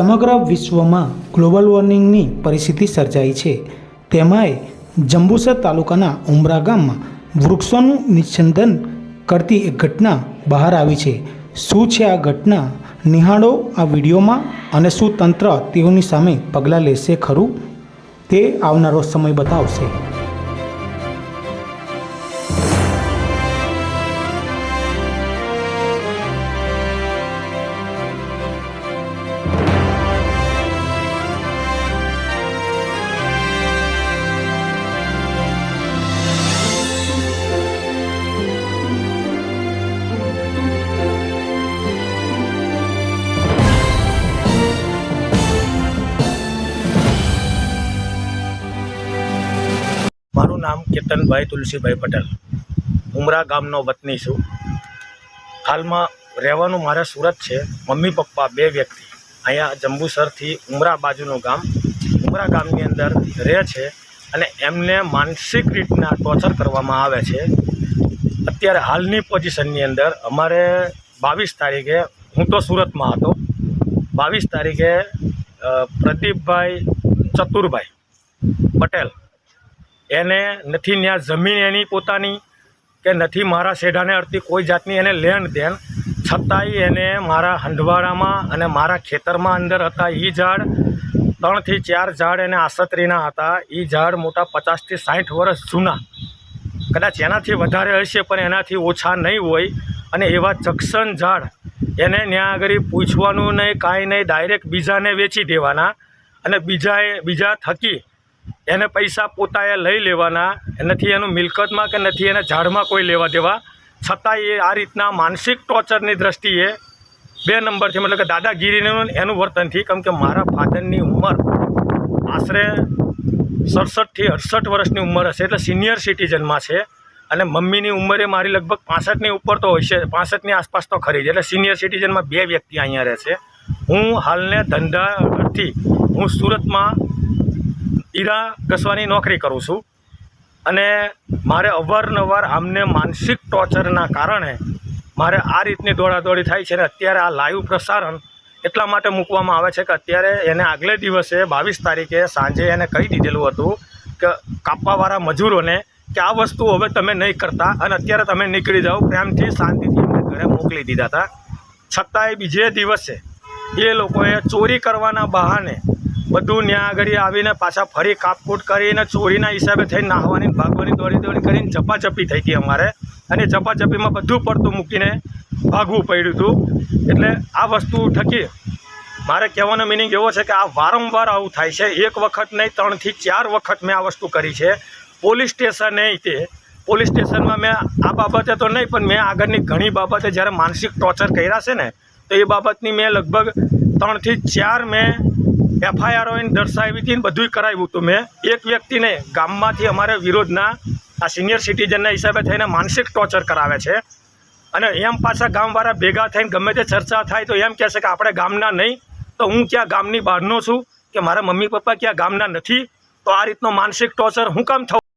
સમગ્ર વિશ્વમાં ગ્લોબલ વોર્મિંગની પરિસ્થિતિ સર્જાઈ છે. તેમાંય જંબુસર તાલુકાના ઉમરા ગામમાં વૃક્ષોનું નિચ્છંદન કરતી એક ઘટના બહાર આવી છે. શું છે આ ઘટના? નિહાળો આ વિડીયોમાં અને શું તંત્ર તેઓની સામે પગલાં લેશે ખરું? તે આવનારો સમય બતાવશે. મારું નામ કેતનભાઈ તુલસીભાઈ પટેલ. ઉમરા ગામનો વતની છું. હાલમાં રહેવાનું મારે સુરત છે. મમ્મી, પપ્પા બે વ્યક્તિ. અહીંયા જંબુસરથી ઉમરા બાજુનું ગામ. ઉમરા ગામની અંદર રહે છે અને એમને માનસિક રીતના ટોર્ચર કરવામાં આવે છે. અત્યારે હાલની પોઝિશનની અંદર અમારે બાવીસ તારીખે, હું તો સુરતમાં હતો, બાવીસ તારીખે પ્રદીપભાઈ ચતુરભાઈ પટેલ એને નથી ત્યાં જમીન એની પોતાની કે નથી મારા શેઢાને અડતી કોઈ જાતની એને લેણ દેણ છતાંય એને મારા હંડવાડામાં અને મારા ખેતરમાં અંદર હતા એ ઝાડ, ત્રણથી ચાર ઝાડ એને આસતરીના હતા. એ ઝાડ મોટા પચાસથી સાઠ વર્ષ જૂના. કદાચ એનાથી વધારે હશે, પણ એનાથી ઓછા નહીં હોય. અને એવા જક્શન ઝાડ એને ત્યાં આગળ પૂછવાનું નહીં, કાંઈ નહીં, ડાયરેક્ટ બીજાને વેચી દેવાના. અને બીજાએ, બીજા થકી એને પૈસા પોતાએ લઈ લેવાના નથી એનું મિલકતમાં કે નથી એને ઝાડમાં કોઈ લેવા દેવા. છતાંય એ આ રીતના માનસિક ટોર્ચરની દ્રષ્ટિએ બે નંબરથી મતલબ કે દાદાગીરીનું એનું વર્તનથી, કેમ કે મારા ફાધરની ઉંમર આશરે સડસઠથી અડસઠ વર્ષની ઉંમર હશે, એટલે સિનિયર સિટીઝનમાં છે. અને મમ્મીની ઉંમરે મારી લગભગ પાસઠની ઉપર તો હોય છે, પાસઠની આસપાસ તો ખરી એટલે સિનિયર સિટીઝનમાં બે વ્યક્તિ અહીંયા રહે છે. હું હાલને ધંધા અર્થી હું સુરતમાં હીરા કસવાની નોકરી કરું છું. અને મારે અવારનવાર આમને માનસિક ટોર્ચરના કારણે મારે આ રીતની દોડાદોડી થાય છે અને અત્યારે આ લાઈવ પ્રસારણ એટલા માટે મૂકવામાં આવે છે કે અત્યારે એને આગલે દિવસે બાવીસ તારીખે સાંજે એને કહી દીધેલું હતું કે કાપવાવાળા મજૂરોને કે આ વસ્તુ હવે તમે નહીં કરતા અને અત્યારે તમે નીકળી જાઓ. પ્રેમથી શાંતિથી એમને ઘરે મોકલી દીધા હતા. છતાંય બીજે દિવસે એ લોકોએ ચોરી કરવાના બહાને બધું ત્યાં આગળ આવીને પાછા ફરી કાપકૂટ કરીને ચોરીના હિસાબે થઈને નાહવાની ભાગવાની દોડી દોડી કરીને ઝપાઝપી થઈ હતી અમારે. અને ઝપાઝપીમાં બધું પડતું મૂકીને ભાગવું પડ્યું હતું. એટલે આ વસ્તુ થકી મારે કહેવાનો મિનિંગ એવો છે કે આ વારંવાર આવું થાય છે. એક વખત નહીં, ત્રણથી ચાર વખત મેં આ વસ્તુ કરી છે. પોલીસ સ્ટેશને તે. પોલીસ સ્ટેશનમાં મેં આ બાબતે તો નહીં, પણ મેં આગળની ઘણી બાબતે જ્યારે માનસિક ટોર્ચર કર્યા છે ને, તો એ બાબતની મેં લગભગ ત્રણથી ચાર મેં એફઆઈઆર હોય દર્શાવી હતી ને બધુંય કરાવ્યું હતું મેં. એક વ્યક્તિને ગામમાંથી અમારે વિરોધના આ સિનિયર સિટીઝનના હિસાબે થઈને માનસિક ટોર્ચર કરાવે છે. અને એમ પાછા ગામવાળા ભેગા થઈને ગમે તે ચર્ચા થાય તો એમ કહેશે કે આપણે ગામના નહીં, તો હું ક્યાં ગામની બહારનો છું કે મારા મમ્મી પપ્પા ક્યાં ગામના નથી? તો આ રીતનો માનસિક ટોર્ચર હું કામ થવું